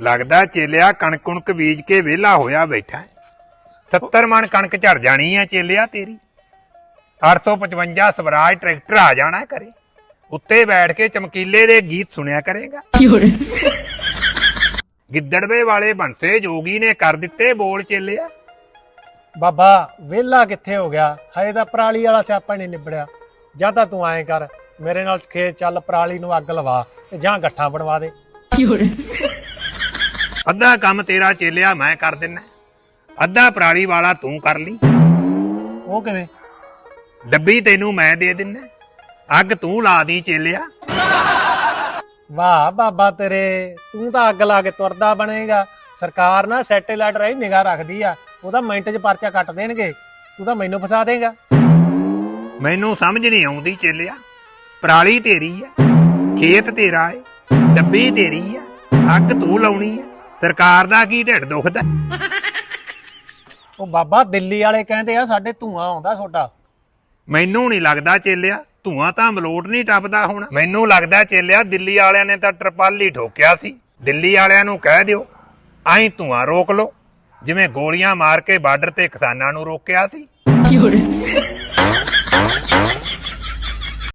ਲੱਗਦਾ ਚੇਲਿਆ ਕਣਕ ਕੁਣਕ ਬੀਜ ਕੇ ਵਿਹਲਾ ਹੋਇਆ ਬੈਠਾ ਹੈ। 70 ਮਣ ਕਣਕ ਝੜ ਜਾਣੀ ਹੈ ਚੇਲਿਆ ਤੇਰੀ 855 ਸਵਰਾਜ ਟਰੈਕਟਰ ਆ ਜਾਣਾ ਕਰੇ ਉੱਤੇ ਬੈਠ ਕੇ ਚਮਕੀਲੇ ਦੇ ਗੀਤ ਸੁਣਿਆ ਕਰੇਗਾ 有人， ਗਿੱਦੜਵੇ ਵਾਲੇ ਬੰਸੇ ਜੋਗੀ ਨੇ ਕਰ ਦਿੱਤੇ ਬੋਲ ਚੇਲਿਆ ਬਾਬਾ ਵਿਹਲਾ ਕਿੱਥੇ ਹੋ ਗਿਆ ਹਜੇ ਤਾਂ ਪਰਾਲੀ ਵਾਲਾ ਸਿਆਪਾ ਨਹੀਂ ਨਿਬੜਿਆ ਜਾਂ ਤਾਂ ਤੂੰ ਐਂ ਕਰ ਮੇਰੇ ਨਾਲ ਖੇਤ ਚੱਲ ਪਰਾਲੀ ਨੂੰ ਅੱਗ ਲਵਾ ਤੇ ਜਾਂ ਗੱਠਾਂ ਬਣਵਾ ਦੇ 有人， ਅੱਧਾ ਕੰਮ ਤੇਰਾ ਚੇਲਿਆ ਮੈਂ ਕਰ ਦਿੰਨਾ। ਅੱਧਾ ਪਰਾਲੀ ਵਾਲਾ ਤੂੰ ਕਰ ਲਈ। ਉਹ ਕਿਵੇਂ? ਡੱਬੀ ਤੈਨੂੰ ਮੈਂ ਦੇ ਦਿੰਨਾ। ਅੱਗ ਤੂੰ ਲਾ ਦੀ ਚੇਲਿਆ। ਵਾਹ ਬਾਬਾ ਤੇਰੇ ਤੂੰ ਤਾਂ ਅੱਗ ਲਾ ਕੇ ਤੁਰਦਾ ਬਣੇਗਾ। ਸਰਕਾਰ ਨਾ ਸੈਟੇਲਾਈਟ ਰਾਹੀਂ ਨਿਗਾਹ ਰੱਖਦੀ ਆ। ਉਹਦਾ ਮਿੰਟ 'ਚ ਪਰਚਾ ਕੱਟ ਦੇਣਗੇ। ਤੂੰ ਤਾਂ ਮੈਨੂੰ ਫਸਾ ਦੇਗਾ। ਮੈਨੂੰ ਸਮਝ ਨਹੀਂ ਆਉਂਦੀ ਚੇਲਿਆ। ਪਰਾਲੀ ਤੇਰੀ ਆ ਖੇਤ ਤੇਰਾ ਏ ਡੱਬੀ ਤੇਰੀ ਆ ਅੱਗ ਤੂੰ ਲਾਉਣੀ ਆ। ਸਰਕਾਰ ਦਾ ਕੀ ਢਿੱਡ ਦੁਖਦਾ? ਉਹ ਬਾਬਾ ਦਿੱਲੀ ਵਾਲੇ ਕਹਿੰਦੇ ਆ ਸਾਡੇ ਧੂਆਂ ਆਉਂਦਾ ਤੁਹਾਡਾ ਮੈਨੂੰ ਨਹੀਂ ਲੱਗਦਾ ਚੇਲਿਆ ਧੂਆਂ ਤਾਂ ਮਲੋਟ ਨਹੀਂ ਟੱਪਦਾ ਹੁਣ। ਮੈਨੂੰ ਲੱਗਦਾ ਚੇਲਿਆ ਦਿੱਲੀ ਵਾਲਿਆਂ ਨੇ ਤਾਂ ਟਰਪਾਲੀ ਠੋਕਿਆ ਸੀ। ਦਿੱਲੀ ਵਾਲਿਆਂ ਨੂੰ ਕਹਿ ਦਿਓ ਆਈ ਧੂਆਂ ਰੋਕ ਲਓ। ਜਿਵੇਂ ਗੋਲੀਆਂ ਮਾਰ ਕੇ ਬਾਰਡਰ ਤੇ ਕਿਸਾਨਾਂ ਨੂੰ ਰੋਕਿਆ ਸੀ। 有人，